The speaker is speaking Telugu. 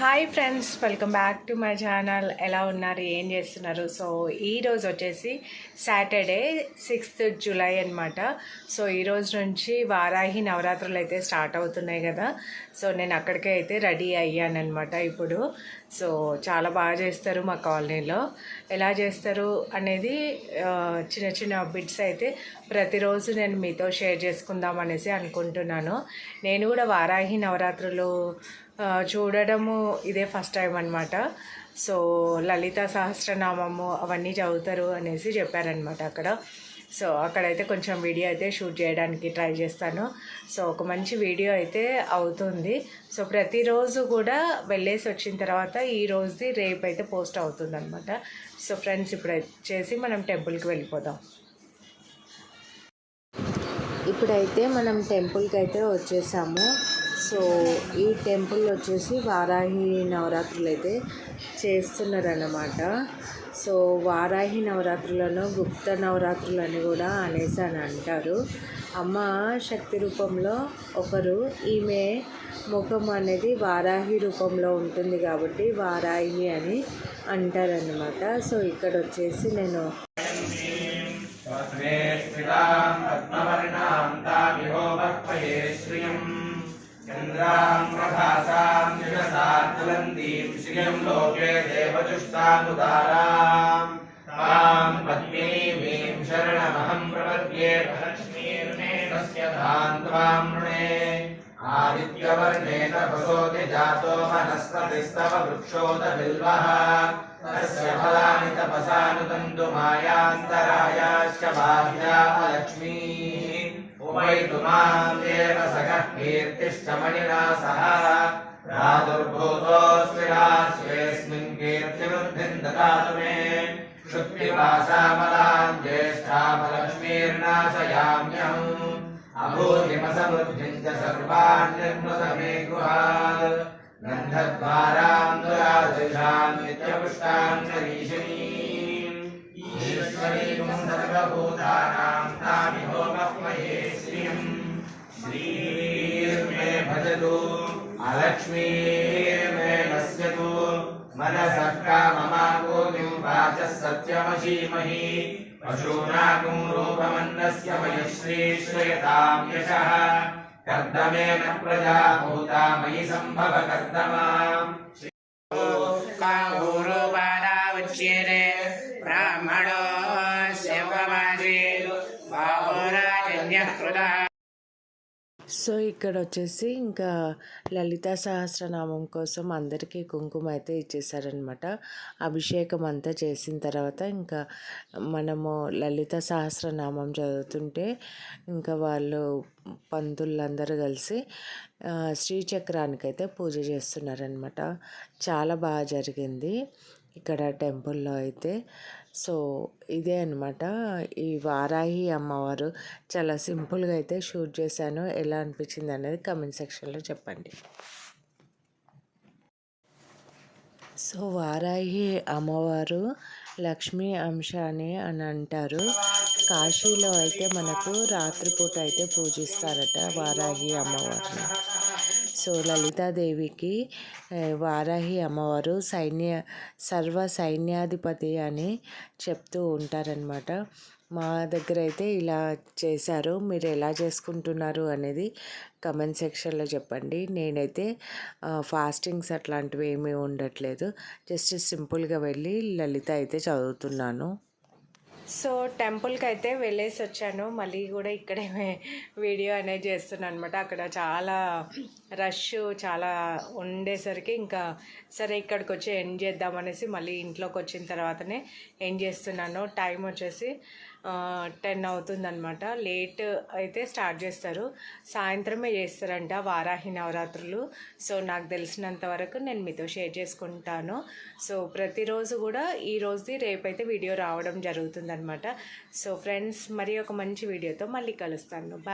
Hi friends welcome back to my channel ఎలా ఉన్నారు? ఏం చేస్తున్నారు? సో ఈ రోజు వచ్చేసి సాటర్డే సిక్స్త్ జూలై అనమాట సో ఈ రోజు నుంచి వారాహి నవరాత్రులు అయితే స్టార్ట్ అవుతున్నాయి కదా. సో నేను అక్కడికే అయితే రెడీ అయ్యానమాట ఇప్పుడు. సో చాలా బాగా చేస్తారు మా కాలనీలో. ఎలా చేస్తారు అనేది చిన్న చిన్న బిట్స్ అయితే ప్రతిరోజు నేను మీతో షేర్ చేసుకుందాం అనేసి అనుకుంటున్నాను. నేను కూడా వారాహి నవరాత్రులు చూడడము ఇదే ఫస్ట్ టైం అనమాట సో లలిత సహస్రనామము అవన్నీ చదువుతారు అనేసి చెప్పారనమాట అక్కడ. సో అక్కడైతే కొంచెం వీడియో అయితే షూట్ చేయడానికి ట్రై చేస్తాను. సో ఒక మంచి వీడియో అయితే అవుతుంది. సో ప్రతిరోజు కూడా వెళ్ళేసి వచ్చిన తర్వాత ఈ రోజుది రేపు అయితే పోస్ట్ అవుతుంది అనమాట సో ఫ్రెండ్స్ ఇప్పుడు వచ్చేసి మనం టెంపుల్కి వెళ్ళిపోదాం. ఇప్పుడైతే మనం టెంపుల్కి అయితే వచ్చేసాము. సో ఈ టెంపుల్ వచ్చేసి వారాహి నవరాత్రులు అయితే చేస్తున్నారన్నమాట. సో వారాహి నవరాత్రులను గుప్త నవరాత్రులు అని కూడా అనేసి అని అంటారు. అమ్మ శక్తి రూపంలో ఒకరు ఈమె ముఖం అనేది వారాహి రూపంలో ఉంటుంది కాబట్టి వారాహి అని అంటారనమాట సో ఇక్కడ వచ్చేసి నేను चन्द्राम् प्रभासाम् निरसात् कुलन्दीम् श्रियम् लोके देवजुष्टामुदाराम् ताम् पद्मिनीमीम् शरणमहम् प्रपद्ये लक्ष्मीर्मे तस्य धाम् त्वाम् ऋणे आदित्यवर्णे तपसोति जातो मनस्पतिस्तव वृक्षोत बिल्वः तस्य फलानि तपसानुतन्तु मायान्तरायाश्च बाह्या अलक्ष्मीः। उपैतु मां देव सखः कीर्तिश्च मणिना सह प्रादुर्भूतोऽस्मि राश्वेऽस्मिन् कीर्तिवृद्धिम् ददातु मे क्षुत्पिपासामलाम् ज्येष्ठामलक्ष्मीर्नाशयाम्यहम् अभूतिमसमृद्धिम् च सर्वान् निर्मृत मे गृहात् गन्धद्वाराम् दुरादृशाम् नित्यपुष्टाम् शरीशनीम् ईश्वरीम् सर्वभूतानाम् तामिहो मह्मये श्रियम् श्रीर्मे भजतु अलक्ष्मीर्मे नश्यतु मनसः काममागोनिम् वाचः सत्यमशीमहि। पशूनाकुम् रूपमन्नस्य मयि श्रीश्रयताम् यशः कर्दमेन प्रजा भूता मयि सम्भव कर्दमाम् काहुरुपादावच्यते ब्राह्मणो सेवमासी बाहुराजन्यः कृतः। సో ఇక్కడ వచ్చేసి ఇంకా లలితా సహస్రనామం కోసం అందరికీ కుంకుమ అయితే ఇచ్చేసారనమాట అభిషేకం అంతా చేసిన తర్వాత ఇంకా మనము లలిత సహస్రనామం చదువుతుంటే ఇంకా వాళ్ళు పంతులందరూ కలిసి శ్రీచక్రానికి అయితే పూజ చేస్తున్నారనమాట చాలా బాగా జరిగింది. ఇక్కడ టెంపుల్లో అయితే. సో ఇదే అనమాట ఈ వారాహి అమ్మవారు చాలా సింపుల్గా అయితే షూట్ చేశాను. ఎలా అనిపించింది అనేది కమెంట్ సెక్షన్లో చెప్పండి. సో వారాహి అమ్మవారు లక్ష్మీ అంశ అని అని అంటారు. కాశీలో అయితే మనకు రాత్రిపూట అయితే పూజిస్తారట వారాహి అమ్మవారిని. సో లలితాదేవికి వారాహి అమ్మవారు సైన్య సర్వ సైన్యాధిపతి అని చెప్తూ ఉంటారనమాట మా దగ్గర అయితే ఇలా చేశారు. మీరు ఎలా చేసుకుంటున్నారు అనేది కమెంట్ సెక్షన్లో చెప్పండి. నేనైతే ఫాస్టింగ్స్ అట్లాంటివి ఏమీ ఉండట్లేదు. జస్ట్ సింపుల్గా వెళ్ళి లలిత అయితే చదువుతున్నాను. సో టెంపుల్కి అయితే వెళ్ళేసి వచ్చాను. మళ్ళీ కూడా ఇక్కడే వీడియో అనేది చేస్తున్నాను అనమాట అక్కడ చాలా రష్ చాలా ఉండేసరికి ఇంకా సరే ఇక్కడికి వచ్చి ఎండ్ చేద్దామనేసి మళ్ళీ ఇంట్లోకి వచ్చిన తర్వాతనే ఎండ్ చేస్తున్నాను. టైం వచ్చేసి టెన్ అవుతుందనమాట లేట్ అయితే స్టార్ట్ చేస్తారు. సాయంత్రమే చేస్తారంట వారాహి నవరాత్రులు. సో నాకు తెలిసినంత వరకు నేను మీతో షేర్ చేసుకుంటాను. సో ప్రతిరోజు కూడా ఈ రోజుది రేపైతే వీడియో రావడం జరుగుతుందనమాట సో ఫ్రెండ్స్ మరి ఒక మంచి వీడియోతో మళ్ళీ కలుస్తాను. బాయ్